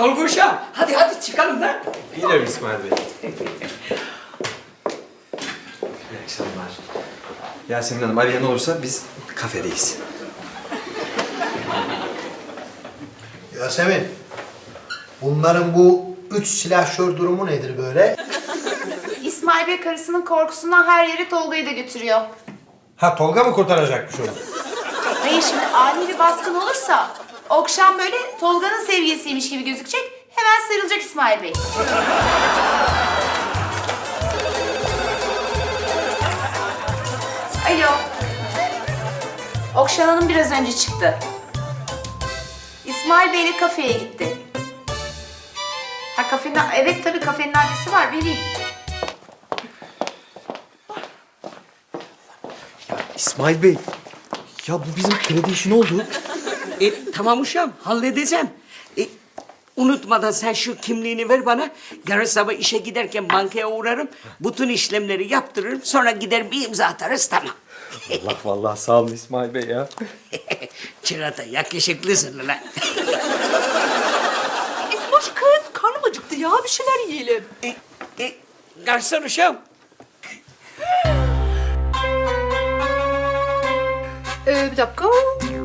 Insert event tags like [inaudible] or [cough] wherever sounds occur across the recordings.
Tolga uşağım, hadi hadi çıkalım lan. Biliyorum İsmail Bey. İyi akşamlar. Yasemin Hanım arayan olursa biz kafedeyiz. Yasemin, bunların bu üç silahşör durumu nedir böyle? İsmail Bey karısının korkusundan her yere Tolga'yı da götürüyor. Ha Tolga mı kurtaracakmış onu? Hayır şimdi ani bir baskın olursa Okşan böyle Tolga'nın sevgilisiymiş gibi gözükecek. Hemen sarılacak İsmail Bey. Alo. Okşan Hanım biraz önce çıktı. İsmail Bey'le kafeye gitti. Ha kafenin, evet tabii kafenin adresi var vereyim. İsmail Bey. Ya bu bizim kredi işi ne oldu? E, tamam uşağım, halledeceğim. E, unutmadan sen şu kimliğini ver bana. Yarın sabah işe giderken bankaya uğrarım. Bütün işlemleri yaptırırım. Sonra gider bir imza atarız, tamam. Allah vallahi sağ olun İsmail Bey ya. [laughs] Çırata yakışıklısın lan. İsmoş kız, karnım acıktı ya. Bir şeyler yiyelim. E, e, garson uşağım. Ee, bir dakika.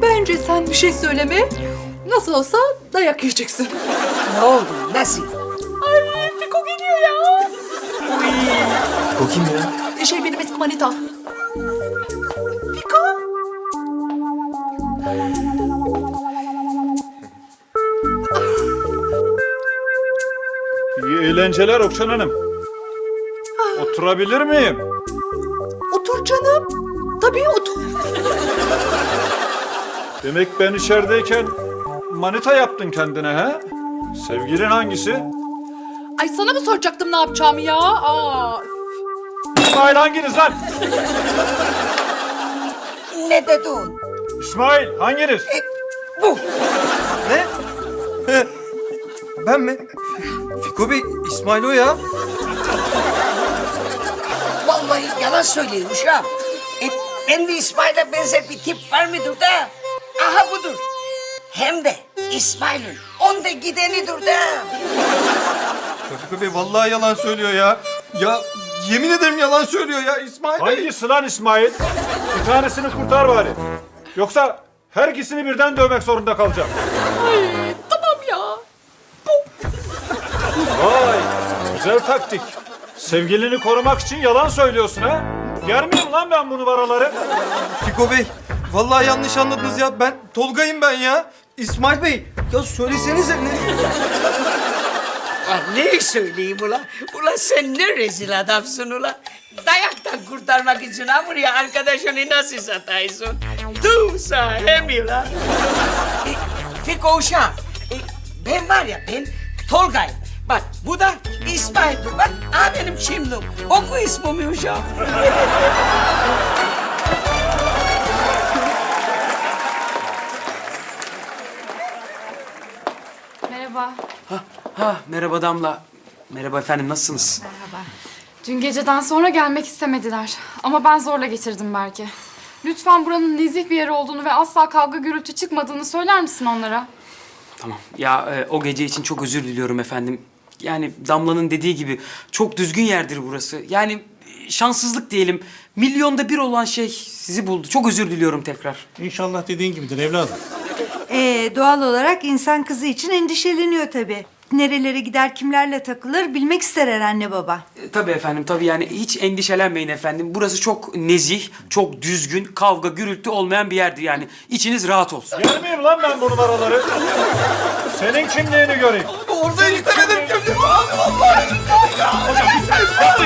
Bence sen bir şey söyleme. Nasıl olsa dayak yiyeceksin. Ne oldu, nasıl? Ay Fiko geliyor ya. O kim ya? Şey benim eski manita. Fiko. İyi eğlenceler Okşan Hanım. Oturabilir miyim? Otur canım. Tabii otur. Demek ben içerideyken manita yaptın kendine ha? Sevgilin hangisi? Ay sana mı soracaktım ne yapacağımı ya? Aa. İsmail hanginiz lan? Ne dedin? İsmail hanginiz? Bu. Ne? ben mi? Fiko Bey, İsmail o ya. Vallahi yalan söylüyor uşağım. E, ben de İsmail'e benzer bir tip var mıdır da? Aha budur. Hem de İsmail'in onda gidenidir de. Ya Fiko Bey vallahi yalan söylüyor ya. Ya yemin ederim yalan söylüyor ya İsmail Bey. Hangisi lan İsmail? Bir tanesini kurtar bari. Yoksa her ikisini birden dövmek zorunda kalacağım. Ay tamam ya. Vay güzel taktik. Sevgilini korumak için yalan söylüyorsun ha? Miyim lan ben bu numaraları? Fiko Bey, vallahi yanlış anladınız ya. Ben Tolga'yım ben ya. İsmail Bey, ya söylesenize ne? Lan ne söyleyeyim ula? Ula sen ne rezil adamsın ula? Dayaktan kurtarmak için ha buraya arkadaşını nasıl sataysın? Tüm sahibi la. E, Fiko uşağım, e, ben var ya ben Tolga'yım. Bak bu da İsmail'dir. Bak ha benim kimliğim. Oku ismimi uşağım. Merhaba. Ha merhaba Damla. Merhaba efendim nasılsınız? Dün geceden sonra gelmek istemediler. Ama ben zorla getirdim belki. Lütfen buranın nezih bir yer olduğunu ve asla kavga gürültü çıkmadığını söyler misin onlara? Tamam. Ya e, o gece için çok özür diliyorum efendim. Yani Damla'nın dediği gibi çok düzgün yerdir burası. Yani e, şanssızlık diyelim. Milyonda bir olan şey sizi buldu. Çok özür diliyorum tekrar. İnşallah dediğin gibidir evladım. Ee, doğal olarak insan kızı için endişeleniyor tabii. Nerelere gider, kimlerle takılır bilmek ister her anne baba. E, tabii efendim tabii yani hiç endişelenmeyin efendim. Burası çok nezih, çok düzgün, kavga gürültü olmayan bir yerdir yani. İçiniz rahat olsun. Yer miyim lan ben bu numaraları? Senin kimliğini göreyim. Orada istemedim kimliğimi abi vallahi. ATV